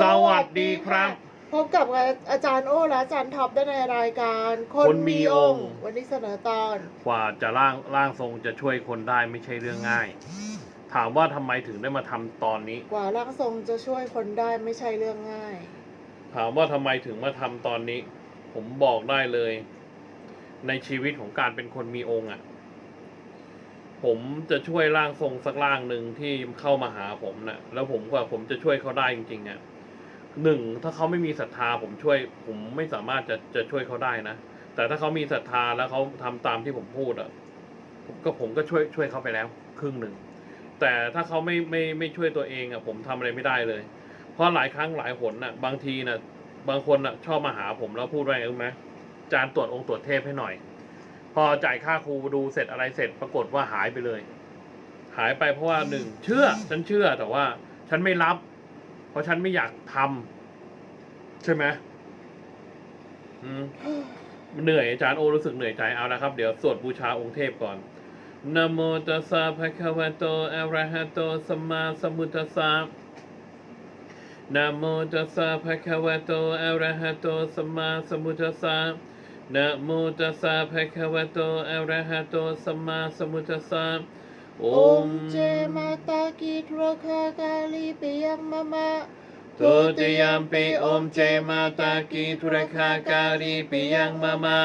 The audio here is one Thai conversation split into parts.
สวัสดีครับ พบกับอาจารย์โอ้และอาจารย์ท็อปได้ในรายการคนมีองค์ วันนี้เสนอตอนกว่าจะร่างร่างทรงจะช่วยคนได้ไม่ใช่เรื่องง่าย ถามว่าทำไมถึงได้มาทำตอนนี้ กว่าร่างทรงจะช่วยคนได้ไม่ใช่เรื่องง่าย ถามว่าทำไมถึงมาทำตอนนี้ ผมบอกได้เลย ในชีวิตของการเป็นคนมีองค์อะ ผมจะช่วยร่างทรงสักร่างหนึ่งที่เข้ามาหาผมนะ่ะ แล้วผมกว่าผมจะช่วยเขาได้จริงๆอะ หนึ่งถ้าเขาไม่มีศรัทธาผมช่วย ผมไม่สามารถจะจะช่วยเขาได้นะแต่ถ้าเขามีศรัทธาแล้วเขาทำตามที่ผมพูดอะก็ผมก็ช่วยช่วยเขาไปแล้ว ครึ่งหนึ่งแต่ถ้าเขาไม่ไม่ไม่ช่วยตัวเองอะผมทำอะไรไม่ได้เลย เพราะหลายครั้งหลายหนน่ะ บางทีน่ะ บางคนน่ะ ชอบมาหาผมแล้วพูดว่าไงรู้ไหมจานตรวจองค์ตรวจเทพให้หน่อย พอจ่ายค่าครูดูเสร็จอะไรเสร็จปรากฏว่าหายไปเลย หายไปเพราะว่าหนึ่งเชื่อฉันเชื่อแต่ว่า ฉันไม่รับ เพราะฉันไม่อยากทำใช่ไหมอืมเหนื่อยอาจารย์โอรู้สึกเหนื่อยใจเอานะครับ เดี๋ยวสวดบูชาองค์เทพก่อนนะโมตัสสะภะคะวะโตอะระหะโตสัมมาสัมพุทธัสสะนะโมตัสสะภะคะวะโตอะระหะโตสัมมาสัมพุทธัสสะนะโมตัสสะภะคะวะโตอะระหะโตสัมมาสัมพุทธัสสะ อโอมเจมาตากิทรคากาลีปิยังมะมะทุติยมปิอมเจมาตากีทุรคาการีปิยังมามา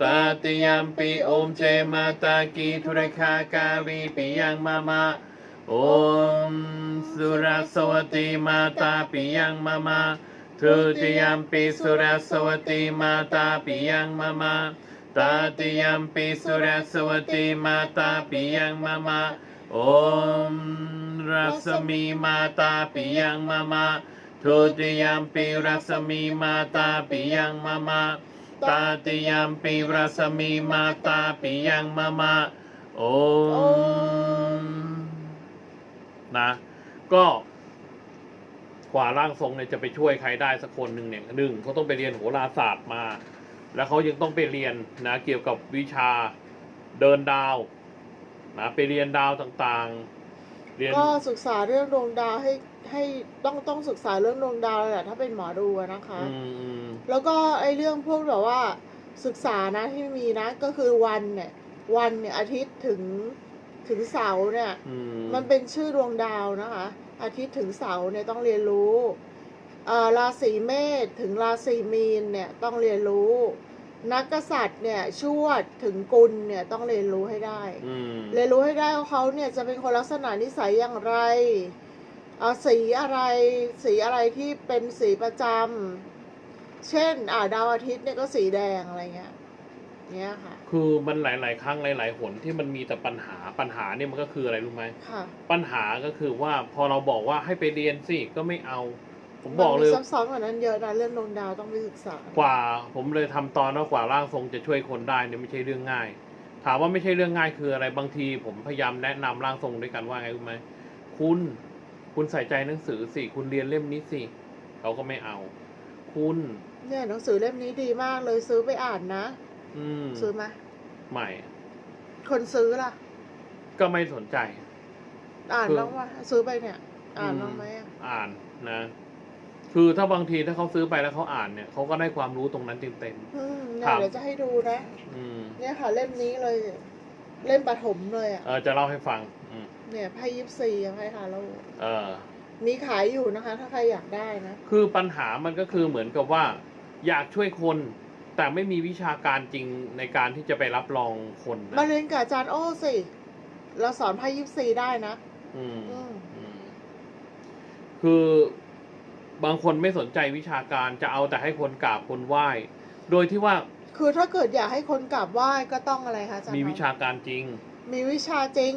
ตาติยมปิอมเจมาตากีทุรคาการีปิยังมามาโอมสุรสวตีมาตาปิยังมามาทุติยมปิสุรสวตีมาตาปิยังมามา ตาติยมปิสุรสวตีมาตาปิยังมามาโอมรัศมีมาตาปิยังมามาทุติยมปีรัศมีมาตาปิยังมามาตาติยมปีรัศมีมาตาปิยังมามาโอมนะก็กว่าร่างทรงเนี่ยจะไปช่วยใครได้สักคนหนึ่งเนี่ยหนึ่งเขาต้องไปเรียนโหราศาสตร์มา แล้วเขายังต้องไปเรียนนะเกี่ยวกับวิชาเดินดาวนะไปเรียนดาวต่างๆ เรียนก็ศึกษาเรื่องดวงดาวให้ให้ต้องต้องศึกษาเรื่องดวงดาวเลยแหละถ้าเป็นหมอดูอะนะคะ อืมอืมแล้วก็ไอ้เรื่องพวกแบบว่าศึกษานะที่มีนะก็คือวันเนี่ยวันเนี่ยอาทิตย์ถึงถึงเสาร์เนี่ย อืมมันเป็นชื่อดวงดาวนะคะ อาทิตย์ถึงเสาร์เนี่ยต้องเรียนรู้เอ่อ ราศีเมษถึงราศีมีนเนี่ยต้องเรียนรู้ นักกษัตริย์เนี่ยชวดถึงกุลเนี่ยต้องเรียนรู้ให้ได้อืมเรียนรู้ให้ได้ว่าเขาเนี่ยจะเป็นคนลักษณะนิสัยอย่างไรเอาสีอะไรสีอะไรที่เป็นสีประจำเช่น อ่าดาวอาทิตย์เนี่ยก็สีแดงอะไรเงี้ยเนี่ยค่ะ คือมันหลาย ๆ ครั้งหลาย ๆ หนที่มันมีแต่ปัญหาปัญหาเนี่ยมันก็คืออะไรรู้ไหมค่ะ ปัญหาก็คือว่าพอเราบอกว่าให้ไปเรียนสิก็ไม่เอา ผมบอกเลยมันมีซับซ้อนกว่านั้นเยอะนะเรื่องดวงดาวต้องไปศึกษากว่าผมเลยทำตอนว่ากว่าร่างทรงจะช่วยคนได้เนี่ยไม่ใช่เรื่องง่าย ถามว่าไม่ใช่เรื่องง่ายคืออะไรบางที ผมพยายามแนะนำร่างทรงด้วยกันว่าไงรู้ไหมคุณ คุณใส่ใจหนังสือสิคุณเรียนเล่มนี้สิเขาก็ไม่เอา คุณ เนี่ยหนังสือเล่มนี้ดีมากเลยซื้อไปอ่านนะ อืมซื้อไหมใหม่ คนซื้อล่ะ ก็ไม่สนใจ อ่านคือ บ้างว่าซื้อไปเนี่ย อ่านบ้างไหมอะอ่านนะ คือถ้าบางทีถ้าเขาซื้อไปแล้วเขาอ่านเนี่ยเขาก็ได้ความรู้ตรงนั้นเต็ม อืมเนี่ครัยบเดี๋ยวจะให้ดูนะ ๆอืมเนี่ยค่ะเล่มนี้เลย เล่มปฐมเลยอะ เออจะเล่าให้ฟัง อืมเนี่ยไพ่ยิปซีอะไพ่ฮาโลเออ มีขายอยู่นะคะ ถ้าใครอยากได้นะ คือปัญหามันก็คือเหมือนกับว่า อยากช่วยคน แต่ไม่มีวิชาการจริงในการที่จะไปรับรองคนนะมาเรียนกับอาจารย์โอ้สิ เราสอนไพ่ยิปซีได้นะ อืมอืม อืมคือ บางคนไม่สนใจวิชาการจะเอาแต่ให้คนกราบคนไหว้ โดยที่ว่าคือถ้าเกิดอยากให้คนกราบไหว้ก็ต้องอะไรคะอาจารย์มีท็อปวิชาการจริง มีวิชาจริง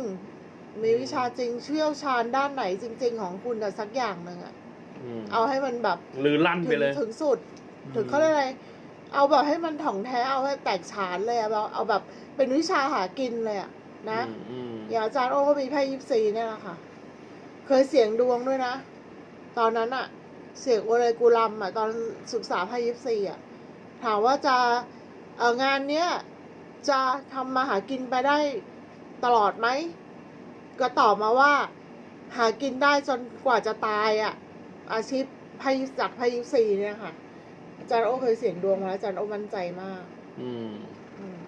มีวิชาจริงเชี่ยวชาญด้านไหนจริง ๆ ของคุณแต่สักอย่างหนึ่งอะอืมเอาให้มันแบบหรือลั่นถึไปงเลย ถึงสุด ถึงเขาเรียกอะไรเอาแบบให้มันถ่องแท้เอาให้แตกฉานเลยอะแบบเอาแบบเป็นวิชาหากินเลยอะนะอืมอืมอย่างอาจารย์โอ้ก็มีไพ่ยิปซีเนี่ยแหละค่ะ เคยเสี่ยงดวงด้วยนะ ตอนนั้นอะ เสี่ยงโอเลกุลัมอะตอนศึกษาไพ่ยิปซีอะถามว่าจะเอองานเนี้ยจะทำมาหากินไปได้ตลอดไหม ก็ตอบมาว่า หากินได้จนกว่าจะตายอะอาชีพไพ่จากไพ่ยิปซีเนี่ยค่ะ อาจารย์โอเคยเสี่ยงดวงมาแล้วอาจารย์โอมั่นใจมาก อืมอืม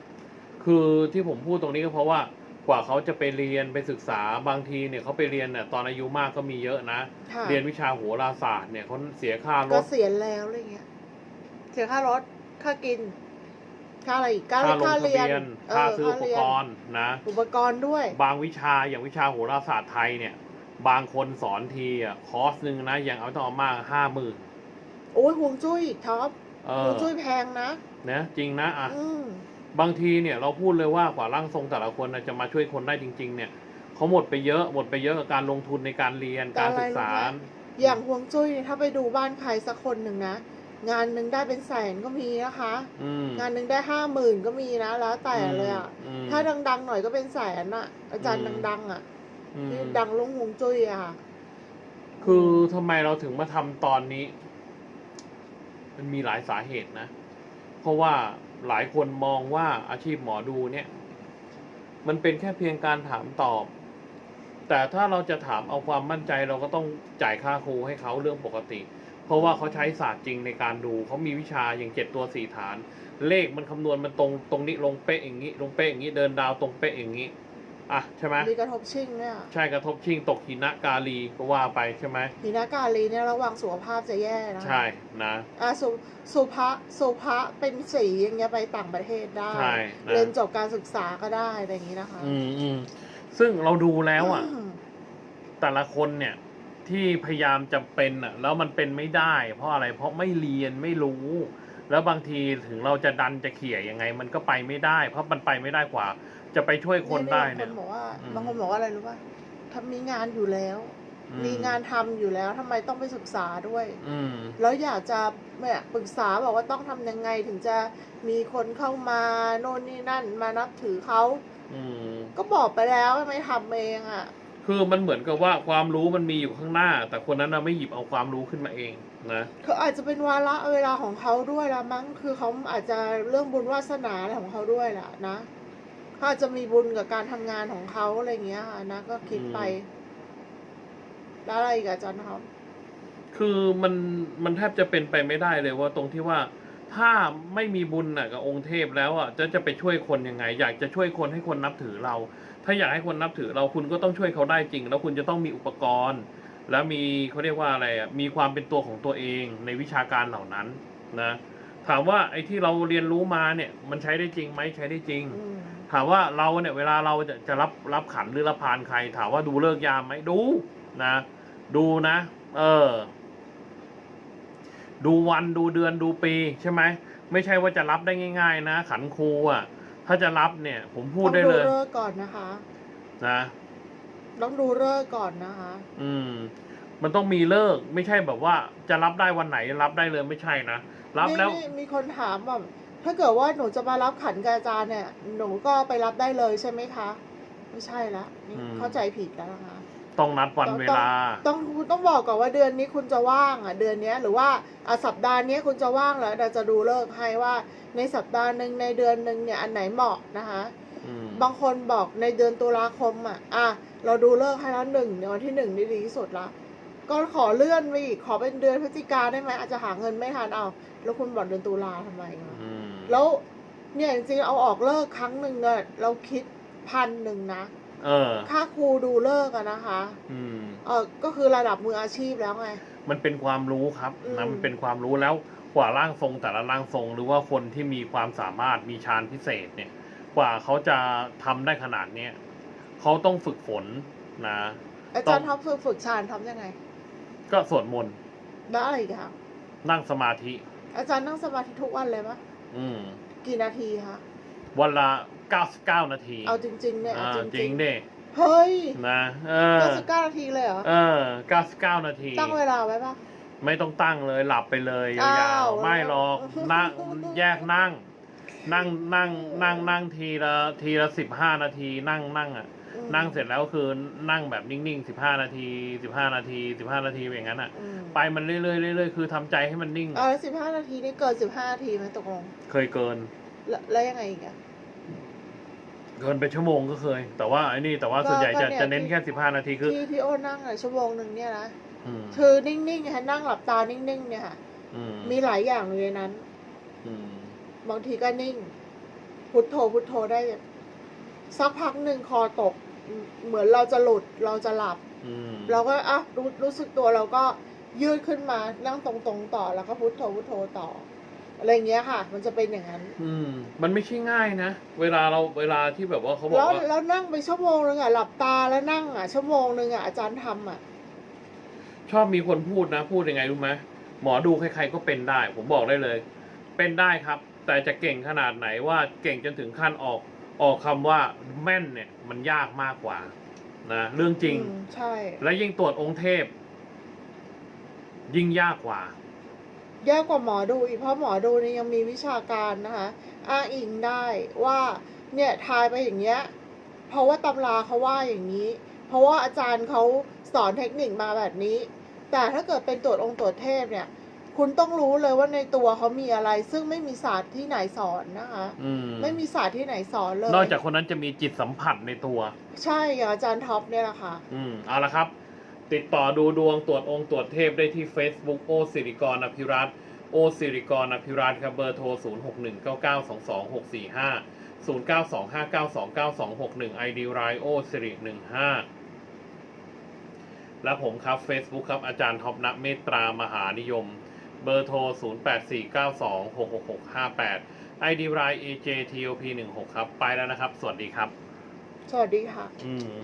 คือที่ผมพูดตรงนี้ก็เพราะว่า กว่าเขาจะไปเรียนไปศึกษาบางทีเนี่ยเขาไปเรียนเนี่ยตอนอายุมากก็มีเยอะนะ ค่ะเรียนวิชาโหราศาสตร์เนี่ยเขาเสียค่ารก็ถ เสียแล้วอะไรเงี้ย เสียค่ารถ ค่ากิน ค่าอะไรอีกค่าค่าลงค่าทะเรียนเบียนเอค่าอซื้ออุปค่าเรียกนรณ์นะ อุปกรณ์ด้วย บางวิชาอย่างวิชาโหราศาสตร์ไทยเนี่ย บางคนสอนทีอะคอร์สหนึ่งนะอย่างเอาต้องเอามากห้าหมื่นโอ้ยห่วงจุ้ยท็อปเอห่วองจุ้ยแพงนะ นะจริงนะอะ อืม บางทีเนี่ยเราพูดเลยว่ากว่าร่างทรงแต่ละคนน่ะจะมาช่วยคนได้จริง ๆ เนี่ยเขาหมดไปเยอะหมดไปเยอะกับการลงทุนในการเรียนการศึกษา อย่างห่วงจุ้ยเนี่ยถ้าไปดูบ้านใครสักคนหนึ่งนะ งานหนึ่งได้เป็นแสนก็มีนะคะ อืม งานหนึ่งได้ห้าหมื่นก็มีนะแล้วแต่เลยอะมถ้าดังๆหน่อยก็เป็นแสนอะ อาจารย์อืม ดังๆอะอืมที่ดังลงห่วงจุ้ยอะค่ะคือทำไมเราถึงมาทำตอนนี้ มันมีหลายสาเหตุนะ เพราะว่า หลายคนมองว่าอาชีพหมอดูเนี่ย มันเป็นแค่เพียงการถามตอบ แต่ถ้าเราจะถามเอาความมั่นใจเราก็ต้องจ่ายค่าครูให้เขาเรื่องปกติ เพราะว่าเขาใช้ศาสตร์จริงในการดู เขามีวิชาอย่างเจ็ดตัวสี่ฐาน เลขมันคำนวณมันตรงตรงนี้ลงเป๊ะอย่างนี้ ลงเป๊ะอย่างนี้เดินดาวตรงเป๊ะอย่างนี้ อะใช่ไหมมีกระทบชิ่งเนี่ยใช่กระทบชิงตกหินะกาลีก็ว่าไปใช่ไหมหินากาลีเนี่ยระวังสุขภาพจะแย่นะใช่นะอะสุสุภะสุภะเป็นสีอย่างเงี้ยไปต่างประเทศได้ใช่นะเรียนจบการศึกษาก็ได้อะไรอย่างงี้นะคะ อืมอืมซึ่งเราดูแล้วอะมแต่ละคนเนี่ยที่พยายามจะเป็นอะแล้วมันเป็นไม่ได้ เพราะอะไรเพราะไม่เรียนไม่รู้ แล้วบางทีถึงเราจะดันจะเขี่ยยังไง มันก็ไปไม่ได้ เพราะมันไปไม่ได้กว่า จะไปช่วยคนได้เนี่ยบางคนบอกว่าอืม บางคนบอกว่าอะไรรู้ป่ะทำมีงานอยู่แล้ว อืมีงานทำอยู่แล้วทำไมต้องไปศึกษาด้วย อืม แล้วอยากจะเนี่ยปรึกษาบอกว่าต้องทำยังไงถึงจะมีคนเข้ามาโน่นนี่นั่นมานับถือเขาอืม ก็บอกไปแล้วทำไมทำเองอะ คือมันเหมือนกับว่าความรู้มันมีอยู่ข้างหน้า แต่คนนั้นน่ะไม่หยิบเอาความรู้ขึ้นมาเองนะ คืออาจจะเป็นวาระเวลาของเขาด้วยละมั้ง คือเขาอาจจะเรื่องบุญวาสนาอะไรของเขาด้วยแหละนะ เขาอาจจะมีบุญกับการทำงานของเขาอะไรอย่างเงี้ยค่ะนะก็คิดไป แล้วอะไรอีกอะอาจารย์ครับ คือมันมันแทบจะเป็นไปไม่ได้เลยว่าตรงที่ว่าถ้าไม่มีบุญน่ะกับองค์เทพแล้วอะจะจะไปช่วยคนยังไง อยากจะช่วยคนให้คนนับถือเรา ถ้าอยากให้คนนับถือเราคุณก็ต้องช่วยเขาได้จริง แล้วคุณจะต้องมีอุปกรณ์ แล้วมีเขาเรียกว่าอะไรอะมีความเป็นตัวของตัวเองในวิชาการเหล่านั้นนะถามว่าไอ้ที่เราเรียนรู้มาเนี่ย มันใช้ได้จริงไหมใช้ได้จริงอืมถามว่าเราเนี่ยเวลาเราจะจะรับรับขันหรือรับพานใคร ถามว่าดูเลิกษ์ยามไหมดูนะ ดูนะ เออ ดูวันดูเดือนดูปีใช่ไหมไม่ใช่ว่าจะรับได้ง่าย ๆ นะ ขันครูอะ ถ้าจะรับเนี่ย ผมพูดได้เลยต้องดูเลิกษ์ก่อนนะคะนะต้องดูเลิกษ์ก่อนนะคะ อืม มันต้องมีเลิกษ์ไม่ใช่แบบว่า จะรับได้วันไหนรับได้เลยไม่ใช่นะรับแล้วนี่มีคนถามแบบ ถ้าเกิดว่าหนูจะมารับขันกับอาจารย์เนี่ย หนูก็ไปรับได้เลยใช่ไหมคะ ไม่ใช่ละนี่อืม เข้าใจผิดแล้วนะคะ ต้องนัดวันเวลา ต้องคุณต้องบอกก่อนว่าเดือนนี้คุณจะว่างอะเดือนเนี้ยหรือว่าอะสัปดาห์เนี้ยคุณจะว่างแล้วเราจะดูเลิกษ์ให้ว่าในสัปดาห์หนึ่งในเดือนหนึ่งเนี่ยอันไหนเหมาะนะคะ อืมบางคนบอกในเดือนตุลาคมอะอะเราดูเลิกษ์ให้แล้วหนึ่งในวันที่หนึ่งนี่ดีที่สุดละก็ขอเลื่อนไปอีกขอเป็นเดือนพฤศจิกาได้ไหมอาจจะหาเงินไม่ทันเอา แล้วคุณบอกเดือนตุลาทำไมวะอืม แล้วเนี่ยจริงๆเอาออกเลิกครั้งหนึ่งเนี่ยเราคิดพันหนึ่งนะเออ ค่าครูดูเลิกอะนะคะ อืม เออก็คือระดับมืออาชีพแล้วไง มันเป็นความรู้ครับอืม นะมันเป็นความรู้แล้วกว่าร่างทรงแต่ละร่างทรง หรือว่าคนที่มีความสามารถมีฌานพิเศษเนี่ย กว่าเขาจะทำได้ขนาดเนี้ยเขาต้องฝึกฝนนะ อาจารย์ท็อปฝึกฝึกฌานทำยังไง ก็สวดมนต์แล้วอะไรอีกคะนั่งสมาธิ อาจารย์นั่งสมาธิทุกวันเลยปะ อืม กี่นาทีคะวันละ 99 นาทีเอาจริงๆเนี่ยเอาอ่าจจริริงงๆเด้เฮ้ยนะเออเก้าสิบเก้านาทีเลยเหรอเออ 99 นาที ตั้งเวลาไว้ปะ ไม่ต้องตั้งเลยหลับไปเลยยาอ้าววๆไม่หรอกนั่งแยกนั่ง นั่งนั่งนั่งนั่งทีละทีละสิบห้านาทีนั่งนั่งอะอืม นั่งเสร็จแล้วคือนั่งแบบนิ่งๆสิบห้านาทีสิบห้านาทีสิบห้านาทีอย่างนั้นอะ อืมไปมันเรื่อยๆเรื่อยๆคือทำใจให้มันนิ่ง เออสิบห้านาทีนี่เกินสิบห้านาทีไหมตกลงเคยเกิน แล้วแล้วยังไงอีกอะ เกินไปชั่วโมงก็เคย แต่ว่าไอ้นี่แต่ว่าก็ส่วนใหญ่จะก็เนี่ย จะเน้นที่แค่สิบห้านาทีคือที่ที่โอ้นั่งอะชั่วโมงหนึ่งเนี่ยนะอืมคือนิ่งๆค่ะนั่งหลับตานิ่งๆเนี่ยค่ะอืมมีหลายอย่างอยู่ในนั้น อืมบางทีก็นิ่ง พุทโธพุทโธได้สักพักหนึ่งคอตก เหมือนเราจะหลุดเราจะหลับอืมเราก็อะรู้รู้สึกตัวเราก็ยืดขึ้นมานั่งตรงๆต่อแล้วก็พุทโธพุทโธต่อ อะไรอย่างเงี้ยค่ะ มันจะเป็นอย่างนั้น อืม มันไม่ใช่ง่ายนะ เวลาเราเวลาที่แบบว่าเขาบอกแล้วว่าแล้วนั่งไปชั่วโมงนึงอะหลับตาแล้วนั่งอะชั่วโมงนึงอะอาจารย์ทำอะ ชอบมีคนพูดนะ พูดยังไงรู้ไหมหมอดูใครๆก็เป็นได้ ผมบอกได้เลย เป็นได้ครับ แต่จะเก่งขนาดไหนว่าเก่งจนถึงขั้นออก ออกคำว่าแม่นเนี่ยมันยากมากกว่านะเรื่องจริง อืมใช่ และยิ่งตรวจองค์เทพ ยิ่งยากกว่า ยากกว่าหมอดูอีกเพราะหมอดูเนี่ยยังมีวิชาการนะคะอ้างอิงได้ว่าเนี่ยทายไปอย่างเงี้ยเพราะว่าตำราเขาว่าอย่างนี้ เพราะว่าอาจารย์เขาสอนเทคนิคมาแบบนี้ แต่ถ้าเกิดเป็นตรวจองค์ตรวจเทพเนี่ย คุณต้องรู้เลยว่าในตัวเขามีอะไร ซึ่งไม่มีศาสตร์ที่ไหนสอนนะคะอืมไม่มีศาสตร์ที่ไหนสอนเลยนอกจากคนนั้นจะมีจิตสัมผัสในตัว ใช่อย่างอาจารย์ท็อปเนี่ยแหละค่ะ อืมเอาละครับ ติดต่อดูดวงตรวจองค์ตรวจเทพได้ที่ Facebook โอสิริกรอภิรัตน์โอสิริกรอภิรัตน์ครับเบอร์โทร 0 6 1 9 9 2 2 6 4 5 0 9 2 5 9 2 9 2 6 1 ID ไรโอสิริ15 และผมครับ Facebook ครับอาจารย์ท็อปณเมตตามหานิยม เบอร์โทร 0 8 4 9 2 6 6 6 5 8 ID ไร AJTOP 16 ครับ ไปแล้วนะครับ สวัสดีครับ สวัสดีค่ะ อืม